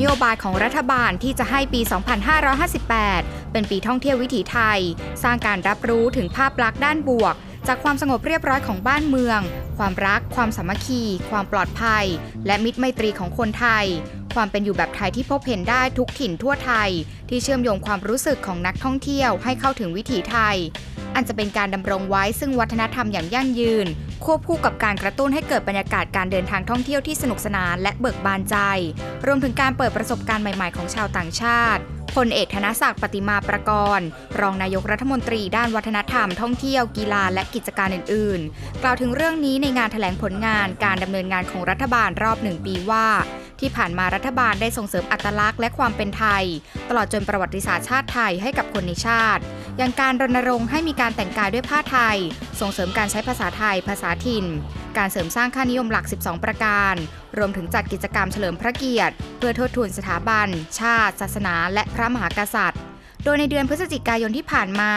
โยบายของรัฐบาลที่จะให้ปี 2558 เป็นปีท่องเที่ยววิถีไทย สร้างการรับรู้ถึงภาพลักษณ์ด้านบวก จากความสงบเรียบร้อยของบ้านเมือง ความรัก ความสามัคคี ความปลอดภัย และมิตรไมตรีของคนไทย ความเป็นอยู่แบบไทยที่พบเห็นได้ทุกถิ่นทั่วไทย ที่เชื่อมโยงความรู้สึกของนักท่องเที่ยวให้เข้าถึงวิถีไทย อันจะเป็นการดำรงไว้ซึ่งวัฒนธรรมอย่างยั่งยืน ควบคู่กับการกระตุ้นให้เกิดบรรยากาศการเดินทางท่องเที่ยวที่สนุกสนานและเบิกบานใจ รวมถึงการเปิดประสบการณ์ใหม่ๆของชาวต่างชาติพลเอกธนศักดิ์ปฏิมาประกรณ์ รองนายกรัฐมนตรีด้านวัฒนธรรมท่องเที่ยวกีฬาและกิจการอื่น ๆ กล่าวถึงเรื่องนี้ในงานแถลงผลงานการดำเนินงานของรัฐบาลรอบหนึ่งปีว่า ที่ผ่านมารัฐบาลได้ส่งเสริมอัตลักษณ์และความเป็นไทย ตลอดจนประวัติศาสตร์ชาติไทยให้กับคนในชาติ อย่างการรณรงค์ให้มีการแต่งกายด้วยผ้าไทย ส่งเสริมการใช้ภาษาไทย ภาษาถิ่น การเสริมสร้างค่านิยมหลัก 12 ประการ รวมถึงจัดกิจกรรมเฉลิมพระเกียรติ เพื่อทดทูนสถาบัน ชาติ ศาสนา และพระมหากษัตริย์โดยในเดือนพฤศจิกายนที่ผ่านมา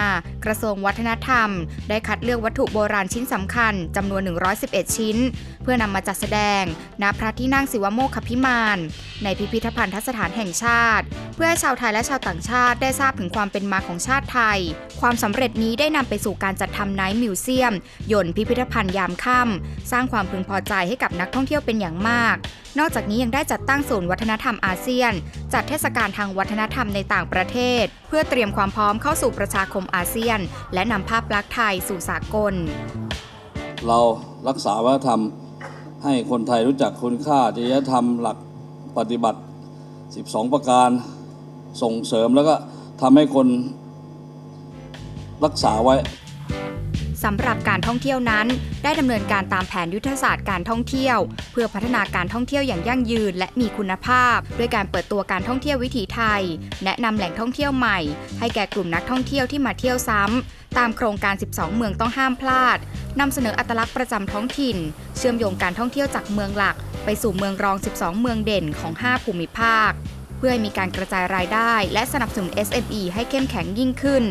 กระทรวงวัฒนธรรม ได้คัดเลือกวัตถุโบราณชิ้นสำคัญจำนวน 111 ชิ้น เพื่อนำมาจัดแสดงณพระที่นั่งศิวโมกขพิมาน ในพิพิธภัณฑสถานแห่งชาติ เพื่อให้ชาวไทยและชาวต่างชาติได้ทราบถึงความเป็นมาของชาติไทย ความสำเร็จนี้ได้นำไปสู่การจัดทำไนท์มิวเซียมยนต์พิพิธภัณฑ์ยามค่ำสร้างความพึงพอใจให้กับนักท่องเที่ยวเป็นอย่างมาก นอกจากนี้ยังได้จัดตั้งศูนย์วัฒนธรรมอาเซียน จัดเทศกาลทางวัฒนธรรมในต่างประเทศ เพื่อเตรียมความพร้อมเข้าสู่ประชาคมอาเซียน และนำภาพลักษณ์ไทยสู่สากล เรารักษาวัฒนธรรมให้คนไทยรู้จักคุณค่าจริยธรรมหลัก ปฏิบัติ 12 ประการส่งเสริมแล้วก็ทำให้คนรักษาไว้สำหรับการท่องเที่ยวนั้น ได้ดำเนินการตามแผนยุทธศาสตร์การท่องเที่ยว เพื่อพัฒนาการท่องเที่ยวอย่างยั่งยืนและมีคุณภาพ ด้วยการเปิดตัวการท่องเที่ยววิถีไทย แนะนำแหล่งท่องเที่ยวใหม่ ให้แก่กลุ่มนักท่องเที่ยวที่มาเที่ยวซ้ำตามโครงการ 12 เมืองต้องห้ามพลาดนำเสนออัตลักษณ์ประจำท้องถิ่น เชื่อมโยงการท่องเที่ยวจากเมืองหลัก ไปสู่เมืองรอง 12 เมืองเด่นของ 5 ภูมิภาค เพื่อให้มีการกระจายรายได้ และสนับสนุน SME ให้เข้มแข็งยิ่งขึ้น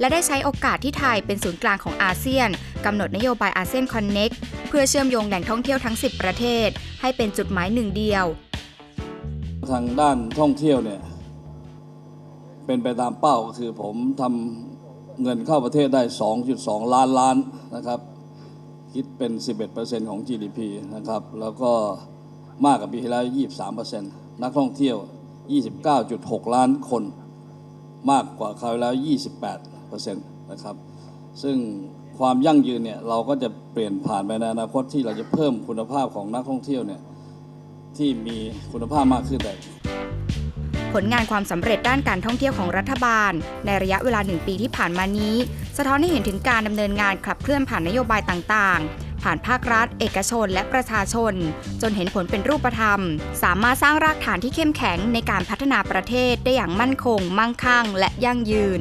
และได้ใช้โอกาสที่ไทยเป็นศูนย์กลางของอาเซียนกำหนดนโยบายอาเซียนคอนเน็กเพื่อเชื่อมโยงแหล่งท่องเที่ยวทั้ง 10 ประเทศ ให้เป็นจุดหมายหนึ่งเดียว ทางด้านท่องเที่ยวเนี่ยเป็นไปตามเป้าก็คือผมทำเงินเข้าประเทศได้ 2.2 ล้านล้านนะครับ คิดเป็น 11%ของ GDP นะครับ แล้วก็มากกว่าปีที่แล้ว 23%นักท่องเที่ยว 29.6 ล้านคน มากกว่าคราวที่แล้ว 28%นะครับ ซึ่งความยั่งยืนเนี่ยเราก็จะเปลี่ยนผ่านไปในอนาคตที่เราจะเพิ่มคุณภาพของนักท่องเที่ยวเนี่ยที่มีคุณภาพมากขึ้นแต่ ลงานความสำเร็จด้านการท่องเที่ยวของรัฐบาล ในระยะเวลาหนึ่งปีที่ผ่านมานี้ สะท้อนให้เห็นถึงการดำเนินงานขับเคลื่อนผ่านนโยบายต่างๆ ผ่านภาครัฐ เอกชน และประชาชน จนเห็นผลเป็นรูปธรรม สามารถสร้างรากฐานที่เข้มแข็งในการพัฒนาประเทศได้อย่างมั่นคง มั่งคั่ง และยั่งยืน